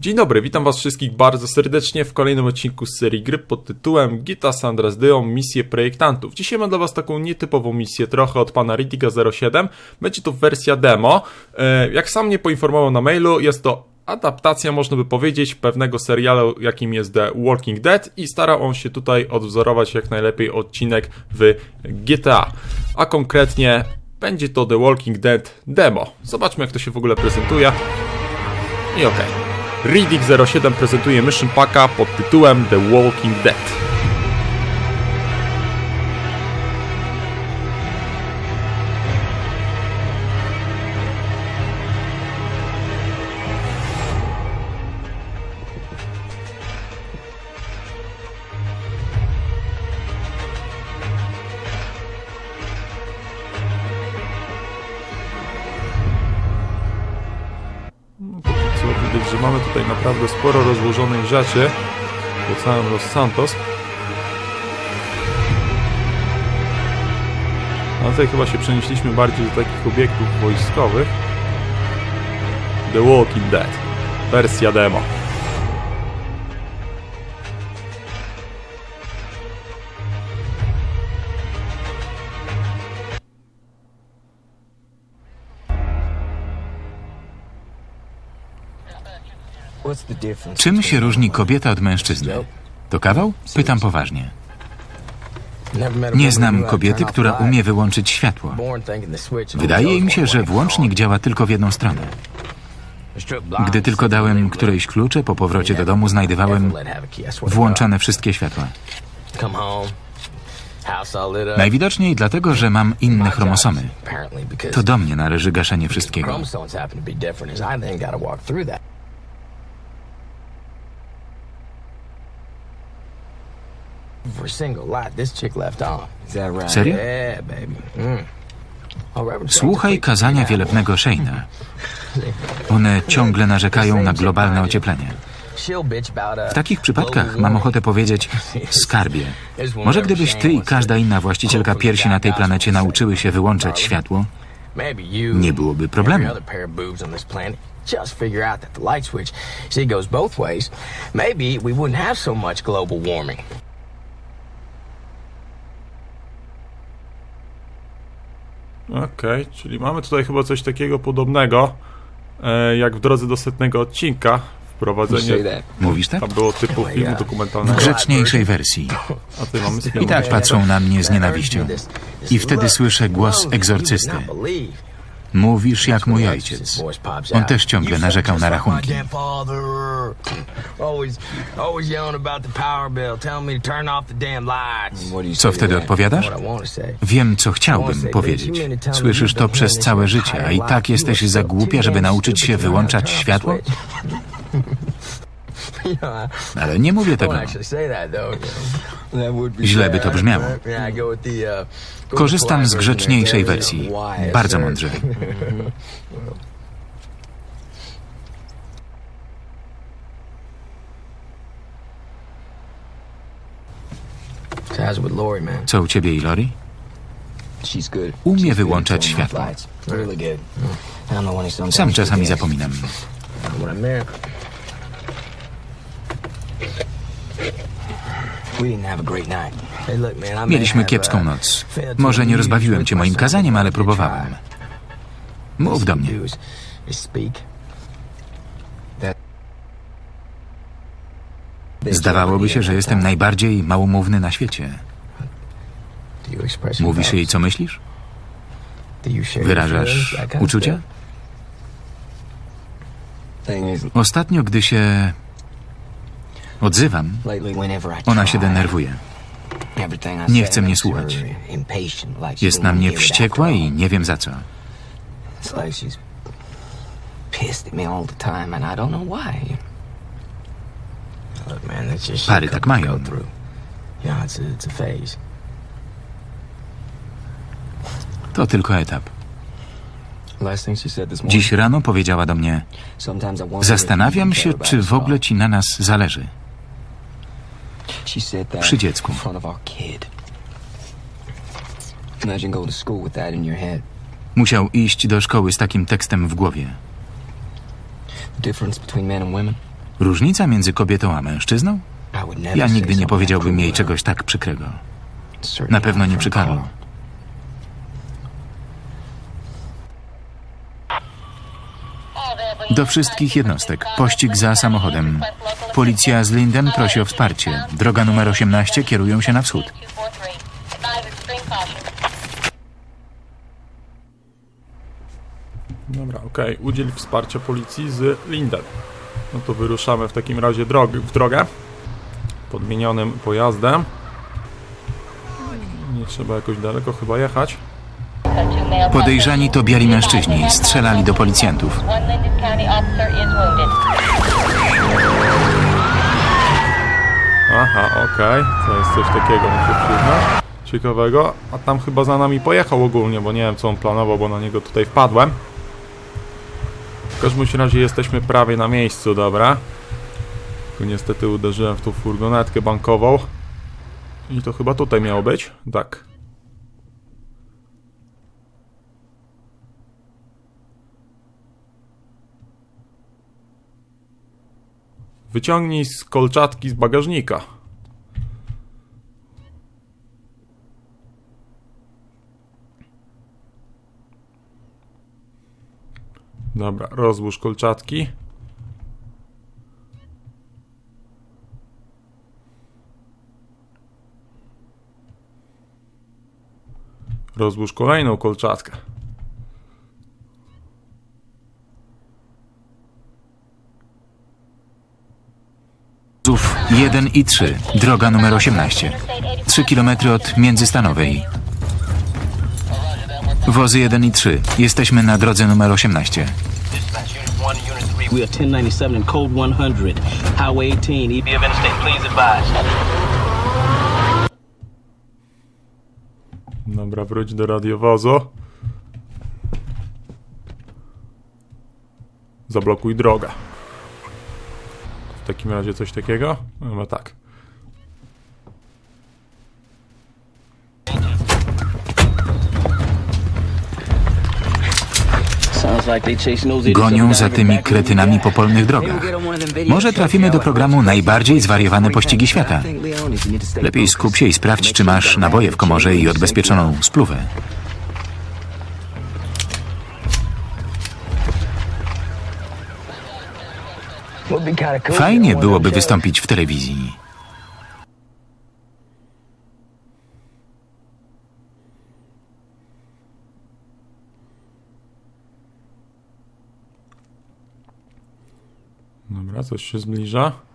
Dzień dobry, witam was wszystkich bardzo serdecznie w kolejnym odcinku z serii gry pod tytułem Gita Sandra zdjął misję projektantów. Dzisiaj mam dla was taką nietypową misję, trochę od pana Ritika 07. Będzie to wersja demo. E, Jak sam mnie poinformował na mailu, jest to adaptacja, można by powiedzieć, pewnego serialu, jakim jest The Walking Dead i starał on się tutaj odwzorować jak najlepiej odcinek w GTA. A konkretnie będzie to The Walking Dead demo. Zobaczmy jak to się w ogóle prezentuje. I okej. Riddick 07 prezentuje Mission Packa pod tytułem The Walking Dead. Co widać, że mamy tutaj naprawdę sporo rozłożonych rzeczy po całym Los Santos. A tutaj chyba się przenieśliśmy bardziej do takich obiektów wojskowych. The Walking Dead. Wersja demo. Czym się różni kobieta od mężczyzny? To kawał? Pytam poważnie. Nie znam kobiety, która umie wyłączyć światło. Wydaje im się, że włącznik działa tylko w jedną stronę. Gdy tylko dałem którejś klucze, po powrocie do domu znajdowałem włączane wszystkie światła. Najwidoczniej dlatego, że mam inne chromosomy. To do mnie należy gaszenie wszystkiego. Serio? Słuchaj kazania wielebnego Shayna. One ciągle narzekają na globalne ocieplenie. W takich przypadkach mam ochotę powiedzieć skarbie. Może gdybyś ty i każda inna właścicielka piersi na tej planecie nauczyły się wyłączać światło, nie byłoby problemu. Just figure out that the light switch, see, goes both ways. Maybe we wouldn't have so much global warming. Okej, czyli mamy tutaj chyba coś takiego podobnego e, jak w drodze do setnego odcinka. Wprowadzenie. Mówisz tak? Tam było typu filmu W dokumentalnego. grzeczniejszej wersji. A tutaj mamy I tak patrzą na mnie z nienawiścią. I wtedy słyszę głos egzorcysty. Mówisz jak mój ojciec. On też ciągle narzekał na rachunki. Co wtedy odpowiadasz? Wiem, co chciałbym powiedzieć. Słyszysz to przez całe życie, a i tak jesteś za głupia, żeby nauczyć się wyłączać światło? Ale nie mówię tego. Źle by to brzmiało. Korzystam z grzeczniejszej wersji. Bardzo mądrze. Co u ciebie i Lori? Umie wyłączać światło. Sam czasami zapominam. Mieliśmy kiepską noc. Może nie rozbawiłem cię moim kazaniem, ale próbowałem. Mów do mnie. Zdawałoby się, że jestem najbardziej małomówny na świecie. Mówisz jej, co myślisz? Wyrażasz uczucia? Ostatnio, gdy się odzywam, ona się denerwuje. Nie chce mnie słuchać. Jest na mnie wściekła i nie wiem za co. Pary tak mają. To tylko etap. Dziś rano powiedziała do mnie: Zastanawiam się, czy w ogóle ci na nas zależy. Przy dziecku. Musiał iść do szkoły z takim tekstem w głowie. Różnica między kobietą a mężczyzną? Ja nigdy nie powiedziałbym jej czegoś tak przykrego. Na pewno nie from Do wszystkich jednostek. Pościg za samochodem. Policja z Linden prosi o wsparcie. Droga numer 18 kierują się na wschód. Dobra, okej. Udziel wsparcia policji z Linden. No to wyruszamy w takim razie drog w drogę. Podmienionym pojazdem. Nie trzeba jakoś daleko chyba jechać. Podejrzani to biali mężczyźni. Strzelali do policjantów. County officer is wounded. Aha, okej. To jest coś takiego, muszę przyznać. Ciekawego. A tam chyba za nami pojechał ogólnie, bo nie wiem co on planował, bo na niego tutaj wpadłem. W każdym razie jesteśmy prawie na miejscu, dobra. Tylko niestety uderzyłem w tą furgonetkę bankową. I to chyba tutaj miało być. Tak. Wyciągnij z kolczatki z bagażnika. Dobra, rozłóż kolczatki. Rozłóż kolejną kolczatkę. 1 i 3. Droga numer 18. 3 km od międzystanowej. Wozy 1 i 3. Jesteśmy na drodze numer 18. Dispatch Unit 1 to Unit 3. We are 1097 and Code 100. Highway 18, EB of Interstate, please advise. Dobra, wróć do radiowozu. Zablokuj drogę. W takim razie coś takiego? Chyba tak. Gonią za tymi kretynami po polnych drogach. Może trafimy do programu najbardziej zwariowane pościgi świata. Lepiej skup się i sprawdź, czy masz naboje w komorze i odbezpieczoną spluwę. Fajnie byłoby wystąpić w telewizji. Dobra, coś się zbliża.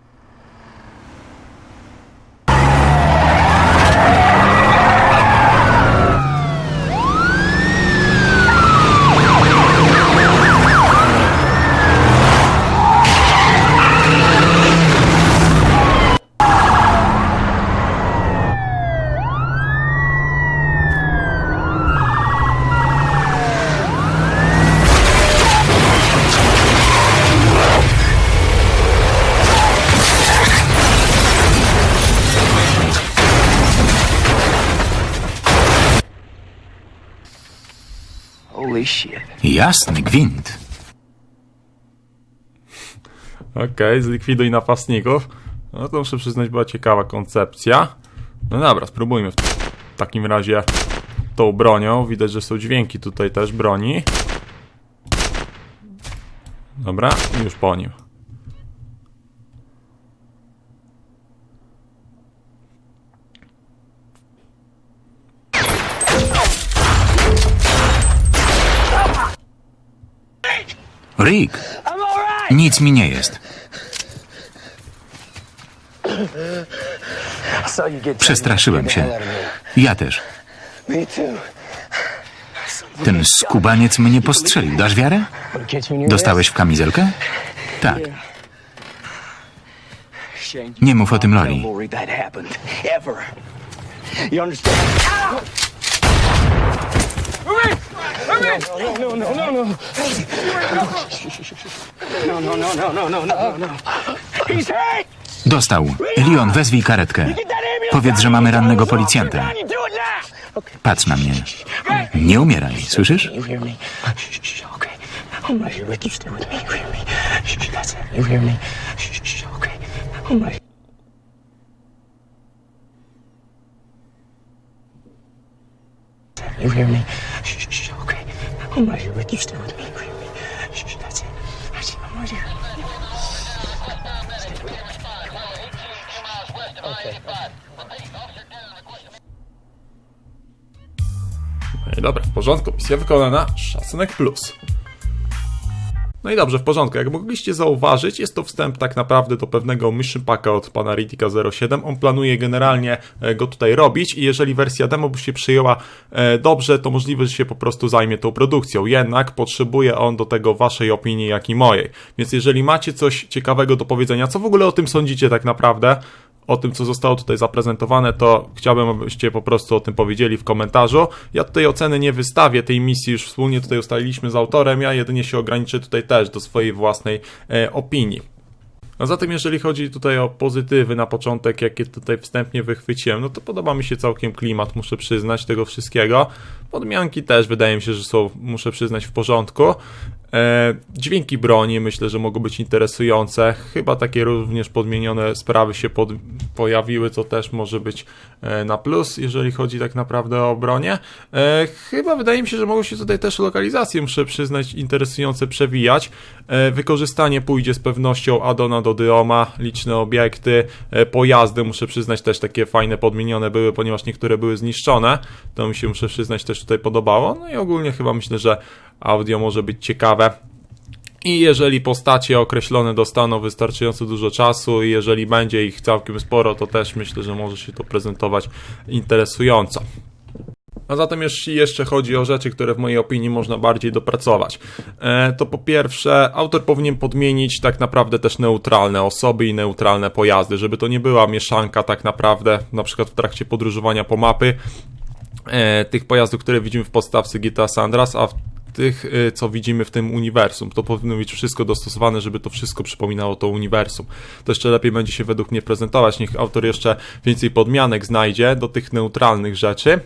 Jasny gwint. Okej, zlikwiduj napastników. No to muszę przyznać, była ciekawa koncepcja. No dobra, spróbujmy w takim razie tą bronią. Widać, że są dźwięki tutaj też broni. Dobra, już po nim. Rick! Nic mi nie jest. Przestraszyłem się. Ja też. Ten skubaniec mnie postrzelił. Dasz wiarę? Dostałeś w kamizelkę? Tak. Nie mów o tym Lori. No, no, no, no, no. No, no, no, no, no, no, no, no. He's! Dostał. Leon, wezwij karetkę. Powiedz, że mamy rannego policjanta. Patrz na mnie. Nie umieraj, słyszysz? You hear me? No i dobra, w porządku, misja wykonana, szacunek plus. No i dobrze, w porządku. Jak mogliście zauważyć, jest to wstęp tak naprawdę do pewnego mission packa od pana Ritika 07. On planuje generalnie e, go tutaj robić i jeżeli wersja demo by się przyjęła e, dobrze, to możliwe, że się po prostu zajmie tą produkcją. Jednak potrzebuje on do tego waszej opinii, jak i mojej. Więc jeżeli macie coś ciekawego do powiedzenia, co w ogóle o tym sądzicie tak naprawdę, o tym, co zostało tutaj zaprezentowane, to chciałbym, abyście po prostu o tym powiedzieli w komentarzu. Ja tutaj oceny nie wystawię tej misji, już wspólnie tutaj ustaliliśmy z autorem, ja jedynie się ograniczę tutaj też do swojej własnej e, opinii. A zatem, jeżeli chodzi tutaj o pozytywy na początek, jakie tutaj wstępnie wychwyciłem, no to podoba mi się całkiem klimat, muszę przyznać, tego wszystkiego. Podmianki też wydaje mi się, że są, muszę przyznać, w porządku. E, dźwięki broni myślę, że mogą być interesujące. Chyba takie również podmienione sprawy się pod, pojawiły, co też może być e, na plus, jeżeli chodzi tak naprawdę o bronię. E, chyba wydaje mi się, że mogą się tutaj też lokalizacje, muszę przyznać, interesujące przewijać. E, wykorzystanie pójdzie z pewnością Adona do Dyoma, liczne obiekty, e, pojazdy, muszę przyznać, też takie fajne podmienione były, ponieważ niektóre były zniszczone. To mi się, muszę przyznać, też tutaj podobało. No i ogólnie chyba myślę, że audio może być ciekawe. I jeżeli postacie określone dostaną wystarczająco dużo czasu i jeżeli będzie ich całkiem sporo, to też myślę, że może się to prezentować interesująco. A zatem jeśli jeszcze chodzi o rzeczy, które w mojej opinii można bardziej dopracować, e, to po pierwsze autor powinien podmienić tak naprawdę też neutralne osoby i neutralne pojazdy, żeby to nie była mieszanka tak naprawdę, na przykład w trakcie podróżowania po mapy, e, tych pojazdów, które widzimy w podstawce GTA San Andreas, a w tych, y, co widzimy w tym uniwersum. To powinno być wszystko dostosowane, żeby to wszystko przypominało to uniwersum. To jeszcze lepiej będzie się według mnie prezentować. Niech autor jeszcze więcej podmianek znajdzie do tych neutralnych rzeczy.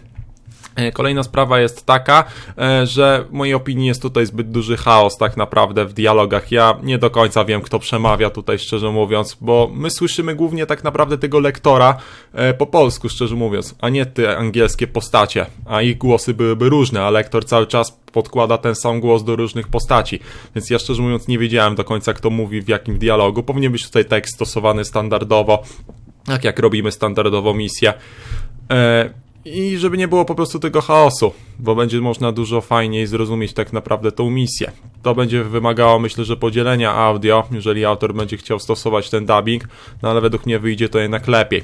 E, Kolejna sprawa jest taka, e, że w mojej opinii jest tutaj zbyt duży chaos tak naprawdę w dialogach. Ja nie do końca wiem, kto przemawia tutaj, szczerze mówiąc, bo my słyszymy głównie tak naprawdę tego lektora e, po polsku, szczerze mówiąc, a nie te angielskie postacie, a ich głosy byłyby różne, a lektor cały czas podkłada ten sam głos do różnych postaci. Więc ja szczerze mówiąc nie wiedziałem do końca, kto mówi w jakim dialogu. Powinien być tutaj tekst stosowany standardowo, tak jak robimy standardowo misję. I żeby nie było po prostu tego chaosu, bo będzie można dużo fajniej zrozumieć tak naprawdę tą misję. To będzie wymagało, myślę, że podzielenia audio, jeżeli autor będzie chciał stosować ten dubbing, no ale według mnie wyjdzie to jednak lepiej.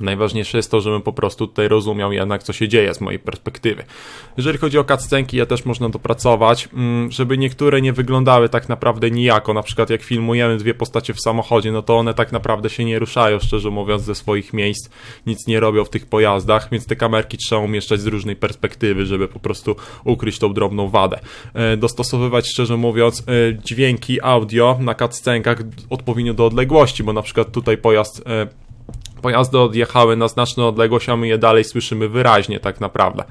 Najważniejsze jest to, żebym po prostu tutaj rozumiał jednak, co się dzieje z mojej perspektywy. Jeżeli chodzi o cutscenki, je też można dopracować, mm, żeby niektóre nie wyglądały tak naprawdę nijako. Na przykład jak filmujemy dwie postacie w samochodzie, no to one tak naprawdę się nie ruszają, szczerze mówiąc, ze swoich miejsc. Nic nie robią w tych pojazdach, więc te kamerki trzeba umieszczać z różnej perspektywy, żeby po prostu ukryć tą drobną wadę. E, Dostosowywać, szczerze mówiąc, e, dźwięki, audio na cutscenkach odpowiednio do odległości, bo na przykład tutaj pojazd e, pojazdy odjechały na znaczną odległość, a my je dalej słyszymy wyraźnie tak naprawdę.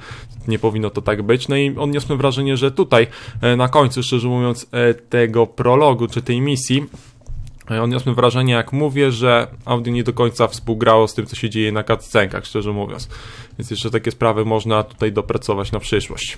Nie powinno to tak być. No i odniosłem wrażenie, że tutaj e, na końcu, szczerze mówiąc, e, tego prologu czy tej misji e, odniosłem wrażenie, jak mówię, że audio nie do końca współgrało z tym, co się dzieje na cutscenkach, szczerze mówiąc. Więc jeszcze takie sprawy można tutaj dopracować na przyszłość.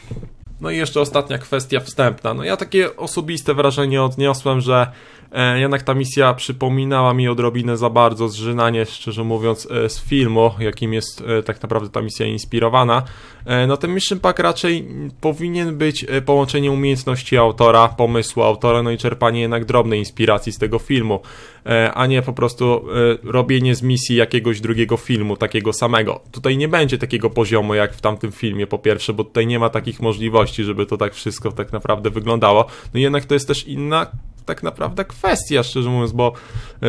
No i jeszcze ostatnia kwestia wstępna. No ja takie osobiste wrażenie odniosłem, że e, jednak ta misja przypominała mi odrobinę za bardzo zżynanie, szczerze mówiąc, e, z filmu, jakim jest e, tak naprawdę ta misja inspirowana. E, no ten Mission Pack raczej powinien być e, połączenie umiejętności autora, pomysłu autora, no i czerpanie jednak drobnej inspiracji z tego filmu, e, a nie po prostu robienie z misji jakiegoś drugiego filmu, takiego samego. Tutaj nie będzie takiego poziomu jak w tamtym filmie, po pierwsze, bo tutaj nie ma takich możliwości, żeby to tak wszystko tak naprawdę wyglądało. No jednak to jest też inna tak naprawdę kwestia, szczerze mówiąc, bo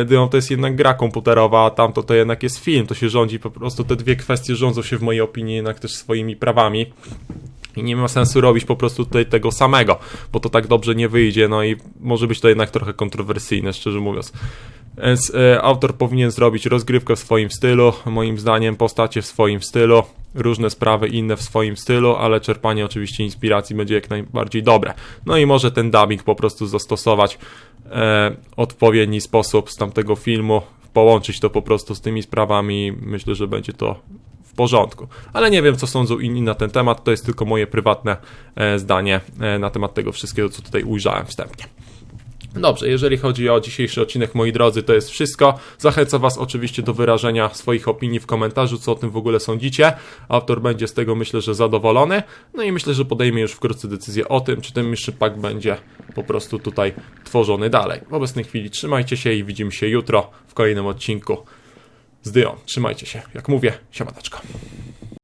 Dyom to jest jednak gra komputerowa, a tamto to jednak jest film, to się rządzi, po prostu te dwie kwestie rządzą się w mojej opinii jednak też swoimi prawami. I nie ma sensu robić po prostu tutaj tego samego, bo to tak dobrze nie wyjdzie, no i może być to jednak trochę kontrowersyjne, szczerze mówiąc. Więc e, autor powinien zrobić rozgrywkę w swoim stylu, moim zdaniem postacie w swoim stylu, różne sprawy inne w swoim stylu, ale czerpanie oczywiście inspiracji będzie jak najbardziej dobre. No i może ten dubbing po prostu zastosować e, odpowiedni sposób z tamtego filmu, połączyć to po prostu z tymi sprawami. Myślę, że będzie to w porządku. Ale nie wiem, co sądzą inni na ten temat. To jest tylko moje prywatne e, zdanie e, na temat tego wszystkiego, co tutaj ujrzałem wstępnie. Dobrze, jeżeli chodzi o dzisiejszy odcinek, moi drodzy, to jest wszystko. Zachęcam Was oczywiście do wyrażenia swoich opinii w komentarzu, co o tym w ogóle sądzicie. Autor będzie z tego, myślę, że zadowolony. No i myślę, że podejmie już wkrótce decyzję o tym, czy ten Mission Pack będzie po prostu tutaj tworzony dalej. W obecnej chwili trzymajcie się i widzimy się jutro w kolejnym odcinku z Dyą. Trzymajcie się. Jak mówię, siemataczko.